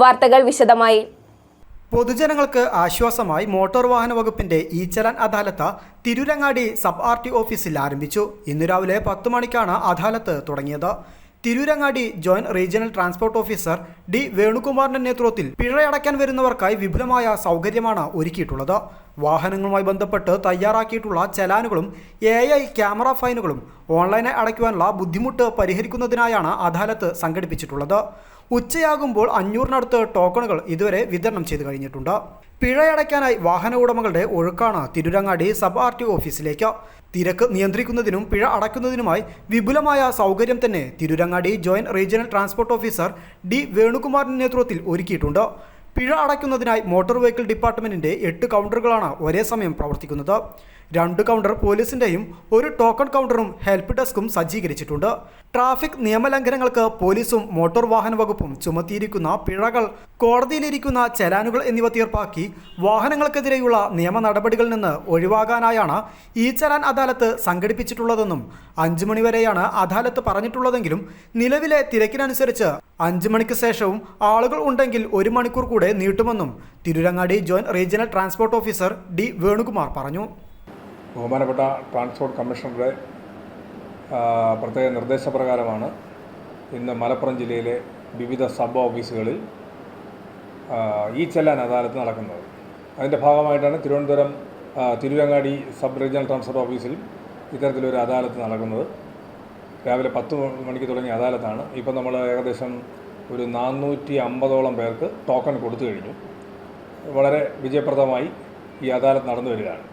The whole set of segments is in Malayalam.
വാർത്തകൾ വിശദമായി. പൊതുജനങ്ങൾക്ക് ആശ്വാസമായി മോട്ടോർ വാഹന വകുപ്പിന്റെ ഈ ചലാൻ അദാലത്ത് തിരൂരങ്ങാടി സബ് ആർ ടി ഓഫീസിൽ ആരംഭിച്ചു. ഇന്ന് രാവിലെ പത്ത് മണിക്കാണ് അദാലത്ത് തുടങ്ങിയത്. Tirurangadi joint regional transport officer D വേണുകുമാറിന്റെ നേതൃത്വത്തിൽ പിഴയടയ്ക്കാൻ വരുന്നവർക്കായി വിപുലമായ സൗകര്യമാണ് ഒരുക്കിയിട്ടുള്ളത്. വാഹനങ്ങളുമായി ബന്ധപ്പെട്ട് തയ്യാറാക്കിയിട്ടുള്ള ചലാനുകളും എ ഐ ക്യാമറ ഫൈനുകളും ഓൺലൈനായി അടയ്ക്കുവാനുള്ള ബുദ്ധിമുട്ട് പരിഹരിക്കുന്നതിനായാണ് അദാലത്ത് സംഘടിപ്പിച്ചിട്ടുള്ളത്. ഉച്ചയാകുമ്പോൾ അഞ്ഞൂറിനടുത്ത് ടോക്കണുകൾ ഇതുവരെ വിതരണം ചെയ്തു കഴിഞ്ഞിട്ടുണ്ട്. പിഴയടയ്ക്കാനായി വാഹന ഉടമകളുടെ ഒഴുക്കാണ് തിരുരങ്ങാടി സബ് ആർ ടി ഓഫീസിലേക്ക്. തിരക്ക് നിയന്ത്രിക്കുന്നതിനും പിഴ അടയ്ക്കുന്നതിനുമായി വിപുലമായ സൗകര്യം തന്നെ Tirurangadi joint regional transport officer D വേണുകുമാറിന്റെ നേതൃത്വത്തിൽ ഒരുക്കിയിട്ടുണ്ട്. പിഴ അടയ്ക്കുന്നതിനായി മോട്ടോർ വെഹിക്കിൾ ഡിപ്പാർട്ട്മെന്റിന്റെ എട്ട് കൗണ്ടറുകളാണ് ഒരേ സമയം പ്രവർത്തിക്കുന്നത്. രണ്ട് കൗണ്ടർ പോലീസിന്റെയും ഒരു ടോക്കൺ കൗണ്ടറും ഹെൽപ്പ് ഡെസ്കും സജ്ജീകരിച്ചിട്ടുണ്ട്. ട്രാഫിക് നിയമലംഘനങ്ങൾക്ക് പോലീസും മോട്ടോർ വാഹന വകുപ്പും ചുമത്തിയിരിക്കുന്ന പിഴകൾ കോടതിയിലിരിക്കുന്ന ചലാനുകൾ എന്നിവ തീർപ്പാക്കി വാഹനങ്ങൾക്കെതിരെയുള്ള നിയമ നടപടികളിൽ നിന്ന് ഒഴിവാകാനായാണ് ഈ ചലാൻ അദാലത്ത് സംഘടിപ്പിച്ചിട്ടുള്ളതെന്നും അഞ്ചു മണിവരെയാണ് അദാലത്ത് പറഞ്ഞിട്ടുള്ളതെങ്കിലും നിലവിലെ തിരക്കിനനുസരിച്ച് അഞ്ചു മണിക്ക് ശേഷവും ആളുകൾ ഉണ്ടെങ്കിൽ ഒരു മണിക്കൂർ കൂടെ നീട്ടുമെന്നും Tirurangadi joint regional transport officer D Venukumar പറഞ്ഞു. ബഹുമാനപ്പെട്ട ട്രാൻസ്പോർട്ട് കമ്മീഷണറുടെ പ്രത്യേക നിർദ്ദേശപ്രകാരമാണ് ഇന്ന് മലപ്പുറം ജില്ലയിലെ വിവിധ സബ് ഓഫീസുകളിൽ ഈ ചെല്ലാൻ അദാലത്ത് നടക്കുന്നത്. അതിന്റെ ഭാഗമായിട്ടാണ് Thiruvananthapuram Tirurangadi sub regional transport ഓഫീസിൽ ഇത്തരത്തിലൊരു അദാലത്ത് നടക്കുന്നത്. രാവിലെ പത്ത് മണിക്ക് തുടങ്ങിയ അദാലത്താണ്. ഇപ്പം നമ്മൾ ഏകദേശം ഒരു നാനൂറ്റി അമ്പതോളം പേർക്ക് ടോക്കൺ കൊടുത്തു കഴിഞ്ഞു. വളരെ വിജയപ്രദമായി ഈ അദാലത്ത് നടന്നു വരികയാണ്.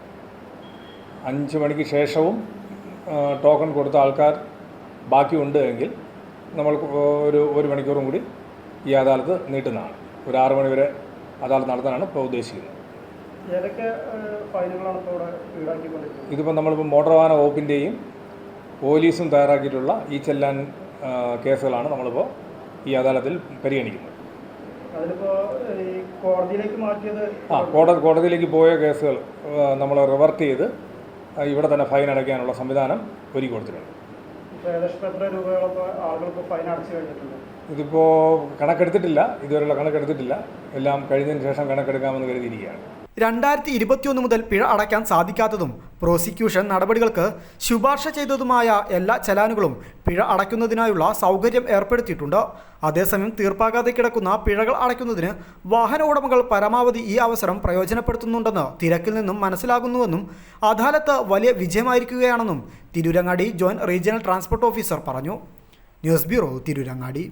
അഞ്ച് മണിക്ക് ശേഷവും ടോക്കൺ കൊടുത്ത ആൾക്കാർ ബാക്കിയുണ്ട് എങ്കിൽ നമ്മൾ ഒരു ഒരു മണിക്കൂറും കൂടി ഈ അദാലത്ത് നീട്ടുന്നതാണ്. ഒരു ആറ് മണി വരെ അദാലത്ത് നടത്താനാണ് ഇപ്പോൾ ഉദ്ദേശിക്കുന്നത്. ഇതിപ്പോൾ നമ്മളിപ്പോൾ മോട്ടോർ വാഹന വകുപ്പിന്റെയും പോലീസും തയ്യാറാക്കിയിട്ടുള്ള ഈ ചെല്ലാൻ കേസുകളാണ് നമ്മളിപ്പോൾ ഈ അദാലത്തിൽ പരിഗണിക്കുന്നത്. ആ കോടതി കോടതിയിലേക്ക് പോയ കേസുകൾ നമ്മൾ റിവർട്ട് ചെയ്ത് ഇവിടെ തന്നെ ഫൈൻ അടയ്ക്കാനുള്ള സംവിധാനം ഒരുക്കി കൊടുത്തിട്ടുണ്ട്. ഇതിപ്പോൾ കണക്കെടുത്തിട്ടില്ല ഇതുവരെയുള്ള കണക്കെടുത്തിട്ടില്ല. എല്ലാം കഴിഞ്ഞതിന് ശേഷം കണക്കെടുക്കാമെന്ന് കരുതിയിരിക്കുകയാണ്. രണ്ടായിരത്തി ഇരുപത്തിയൊന്ന് മുതൽ പിഴ അടയ്ക്കാൻ സാധിക്കാത്തതും പ്രോസിക്യൂഷൻ നടപടികൾക്ക് ശുപാർശ ചെയ്തതുമായ എല്ലാ ചലാനുകളും പിഴ അടയ്ക്കുന്നതിനായുള്ള സൗകര്യം ഏർപ്പെടുത്തിയിട്ടുണ്ട്. അതേസമയം തീർപ്പാകാതെ കിടക്കുന്ന പിഴകൾ അടയ്ക്കുന്നതിന് വാഹന ഉടമകൾ പരമാവധി ഈ അവസരം പ്രയോജനപ്പെടുത്തുന്നുണ്ടെന്ന് തിരക്കിൽ നിന്നും മനസ്സിലാകുന്നുവെന്നും അദാലത്ത് വലിയ വിജയമായിരിക്കുകയാണെന്നും Tirurangadi joint regional transport officer പറഞ്ഞു. News bureau Tirurangadi.